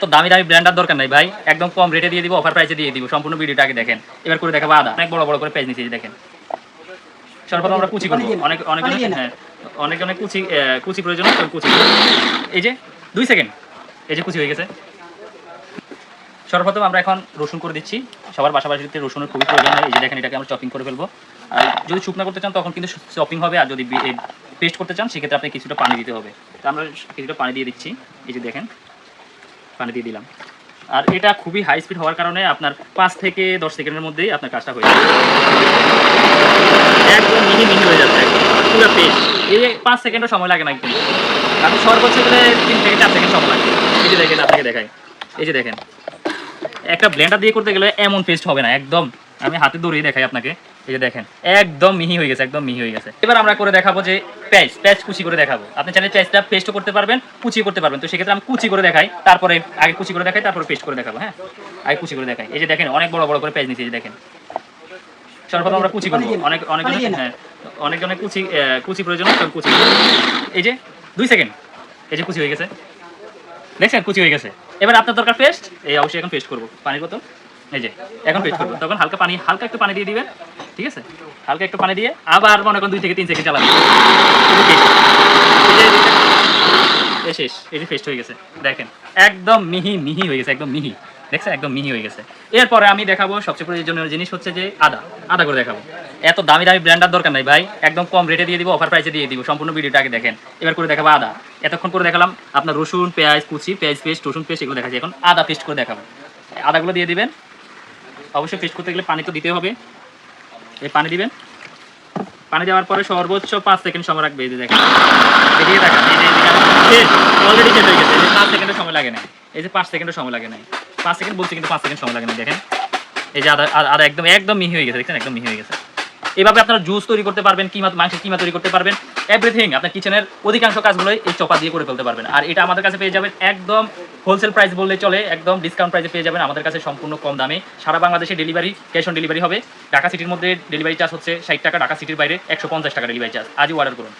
তো দামি দামি ব্র্যান্ডার দরকার নাই ভাই। একদম কম রেটে দিয়ে দিব অফার প্রাইসে দিয়ে দিব সম্পূর্ণ ভিডিওটা আগে দেখেন। এবার করে দেখাবো আদা। অনেক বড় বড় করে পেজ নিচে দেখেন। সর্বপ্রথম আমরা কুচি করব। অনেক অনেক হ্যাঁ অনেক অনেক কুচি কুচি প্রয়োজন কুচি। এই যে দুই সেকেন্ড এই যে কুচি হয়ে গেছে। সর্বপ্রথম আমরা এখন রসুন করে দিচ্ছি। সবার বাসা বাড়িতে রসুনের খুবই প্রয়োজন হয়। এই যে দেখেন এটাকে আমরা চপিং করে ফেলব। আর যদি শুকনো করতে চান তখন কিন্তু চপিং হবে। আর যদি পেস্ট করতে চান সেক্ষেত্রে আপনি কিছুটা পানি দিতে হবে। তো আমরা কিছুটা পানি দিয়ে দিচ্ছি। এই যে দেখেন। পানি দিয়ে দিলাম। আর এটা খুবই হাই স্পিড হওয়ার কারণে আপনার পাঁচ থেকে দশ সেকেন্ডের মধ্যেই আপনার কাজটা হয়ে যাবে। একদম মিহি মিহি হয়ে যাচ্ছে একদম, পুরো পেস্ট এই পাঁচ সেকেন্ডও সময় লাগে না কিন্তু আপনি সর্বোচ্চ গেলে তিন থেকে চার সেকেন্ড সময় লাগে। এই যে দেখেন, আপনাকে দেখাই। এই যে দেখেন। একটা ব্লেন্ডার দিয়ে করতে গেলে এমন পেস্ট হবে না, একদম। আমি হাতে দৌড়িয়ে দেখাই আপনাকে। এই যে দেখেন, একদম মিহি হয়ে গেছে, একদম মিহি হয়ে গেছে। এবার আমরা করে দেখাবো যে পেঁয়াজ পেঁয়াজ কুচি করে দেখাবো। আপনি চাইলে পেঁয়াজটা পেস্টও করতে পারবেন কুচি করতে পারবেন। তো সেক্ষেত্রে আমি কুচি করে দেখাই তারপরে আগে কুচি করে দেখাই তারপরে পেস্ট করে দেখাবো হ্যাঁ? আগে কুচি করে দেখাই। এই যে দেখেন অনেক বড় বড় করে এই যে দেখেন। সর্বপ্রথম আমরা কুচি করব। অনেক অনেক হ্যাঁ অনেক অনেক কুচি কুচি প্রয়োজন কুচি এই যে দুই সেকেন্ড এই যে কুচি হয়ে গেছে। দেখছেন কুচি হয়ে গেছে। এবার আপনার দরকার পেস্ট এই অবশ্যই এখন পেস্ট করব পানির বোতল। এই যে, এখন পেস্ট করব। তখন হালকা পানি হালকা একটু পানি দিয়ে দিবেন, ঠিক আছে? হালকা একটু পানি দিয়ে আবার মনে করেন দুই থেকে তিন সেকেন্ড চালাবেন। শেষ, এই যে পেস্ট হয়ে গেছে। দেখেন, একদম মিহি মিহি হয়ে গেছে, একদম মিহি। দেখছেন? একদম মিহি হয়ে গেছে। এরপরে আমি দেখাবো সবচেয়ে প্রয়োজনীয় জিনিস হচ্ছে যে আদা। আদা করে দেখাবো। এত দামি দামি ব্র্যান্ডার দরকার নাই ভাই। একদম কম রেটে দিয়ে দিব অফার প্রাইসে দিয়ে দিব। সম্পূর্ণ ভিডিওটা আগে দেখেন। এবার করে দেখাবো আদা। এতক্ষণ করে দেখালাম আপনার রসুন, পেঁয়াজ, কুচি, পেঁয়াজ পেস্ট রসুন পেস্ট এগুলো দেখাচ্ছি। এখন আদা পেস্ট করে দেখাবো। আদাগুলো দিয়ে দিবেন। অবশ্যই পেস্ট করতে গেলে পানি তো দিতে হবে। এই পানি দিবেন। পানি দেওয়ার পরে সর্বোচ্চ পাঁচ সেকেন্ড সময় রাখবে, এই যে দেখেন। এদিকে দেখেন অলরেডি শেষ হয়ে গেছে। এই যে পাঁচ সেকেন্ডের সময় লাগে না এই যে পাঁচ সেকেন্ডের সময় লাগে না পাঁচ সেকেন্ড বলছি কিন্তু পাঁচ সেকেন্ড সময় লাগে না দেখেন। এই যে আদা একদম একদম মিহি হয়ে গেছে, দেখছেন? একদম মিহি হয়ে গেছে। এভাবে আপনারা জুস তৈরি করতে পারবেন, কিমা মাংসের কিমা তৈরি করতে পারবেন। এভরিথিং আপনার কিচেনের অধিকাংশ কাজগুলোই এই চপা দিয়ে করে ফেলতে পারবেন। আর এটা আমাদের কাছে পেয়ে যাবেন একদম হোলসেল প্রাইস বললে চলে, একদম ডিসকাউন্ট প্রাইসে পেয়ে যাবেন আমাদের কাছে সম্পূর্ণ কম দামে। সারা বাংলাদেশে ডেলিভারি ক্যাশ অন ডেলিভারি হবে। ঢাকা সিটির মধ্যে ডেলিভারি চার্জ হচ্ছে ষাট টাকা, ঢাকা সিটির বাইরে একশো পঞ্চাশ টাকা ডেলিভারি চার্জ আজই অর্ডার করুন।